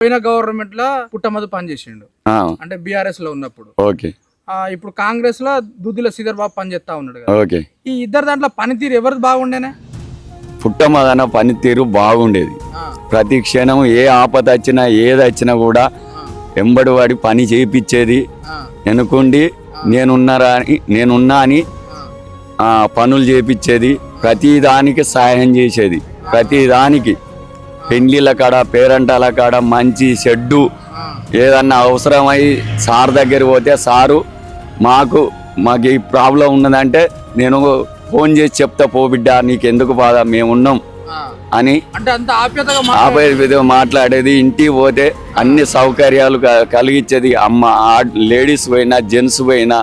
పోయిన గవర్నమెంట్లో పుట్టమధు పని చేసిండు. ఆ, అంటే బీఆర్ఎస్లో ఉన్నప్పుడు. ఓకే. ఇప్పుడు కాంగ్రెస్లో దుద్దిల శ్రీధర్ బాబు పని చేస్తా ఉన్నాడు ఓకే. ఈ ఇద్దరు దాంట్లో పనితీరు ఎవరిది బాగుండేనే? పుట్టమదన పనితీరు బాగుండేది. ప్రతి క్షణం ఏ ఆపద వచ్చినా ఏది వచ్చినా కూడా ఎంబడి వాడి పని చేయించేది ఆ, వెనుకుండి నేనున్నారా అని నేనున్నా అని పనులు చేపించేది ప్రతి దానికి సహాయం చేసేది. ప్రతి దానికి. పెండ్లిల కాడ పేరంటాల కాడ మంచి షెడ్డు ఏదన్నా అవసరమై సార్ దగ్గర పోతే సారు మాకు మాకు ఈ ప్రాబ్లం ఉన్నదంటే నేను ఫోన్ చేసి చెప్తా పో బిడ్డ నీకు ఎందుకు బాధ మేమున్నాం. అని ఆప్యతగా మాట్లాడేది ఇంటికి పోతే అన్ని సౌకర్యాలు కలిగించేది అమ్మ లేడీస్ పోయినా జెంట్స్ పోయినా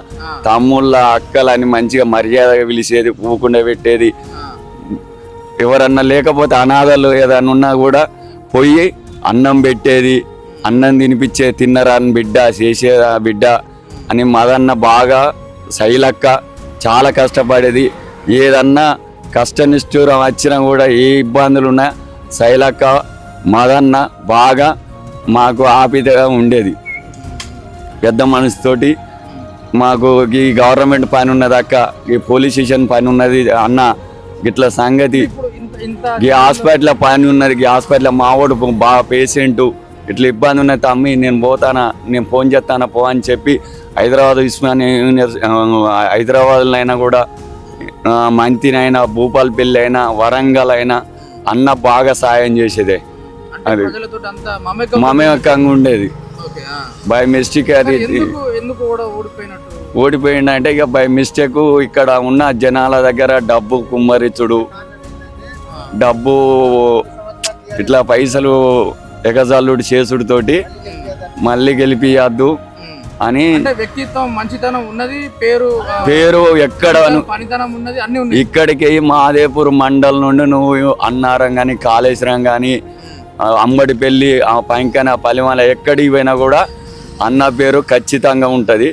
తమ్ముళ్ళ అక్కలని మంచిగా మర్యాదగా పిలిచేది పూకుండా పెట్టేది. ఎవరన్నా లేకపోతే అనాథలు ఏదన్నా ఉన్నా కూడా పోయి అన్నం పెట్టేది అన్నం తినిపించే తిన్నరాని బిడ్డ చేసేరా బిడ్డ అని మదన్న బాగా శైలక్క చాలా కష్టపడేది. ఏదన్నా కష్టనిష్ఠూరం వచ్చినా కూడా ఏ ఇబ్బందులు ఉన్నా శైలక్క మదన్న బాగా మాకు ఆపితగా ఉండేది. పెద్ద మనసుతోటి మాకు ఈ గవర్నమెంట్ పని ఉన్నదక్క ఈ పోలీస్ స్టేషన్ పని ఉన్నది అన్న ఇట్లా సంగతి ఈ హాస్పిటల్ పని ఉన్నది ఈ హాస్పిటల్ మావాడు బాగా పేషెంట్ ఇట్లా ఇబ్బంది ఉన్నది తమ్మి నేను పోతానా నేను ఫోన్ చేస్తానా పో అని చెప్పి హైదరాబాద్ ఉస్మానియా యూనివర్సిటీ హైదరాబాద్లో అయినా కూడా మంతినైనా భూపాలపల్లి అయినా వరంగల్ అయినా అన్న బాగా సాయం చేసేదే అది. మమేకంగా ఉండేది. బై మిస్టేక్ అది ఓడిపోయిందంటే ఇక బై మిస్టేక్ ఇక్కడ ఉన్న జనాల దగ్గర డబ్బు కుమ్మరిచుడు డబ్బు ఇట్లా పైసలు ఎగజల్లుడు చేసుడుతోటి మళ్ళీ గెలిపియద్దు. అని వ్యక్తిత్వం మంచితనం ఉన్నది పేరు పేరు ఎక్కడ ఉన్నది అన్ని ఇక్కడికి మాదేపూర్ మండల్ నుండి నువ్వు అన్నారం కానీ కాళేశ్వరం కానీ అంబడిపల్లి ఆ పైంకన పలిమల ఎక్కడికి పోయినా కూడా అన్న పేరు ఖచ్చితంగా ఉంటుంది.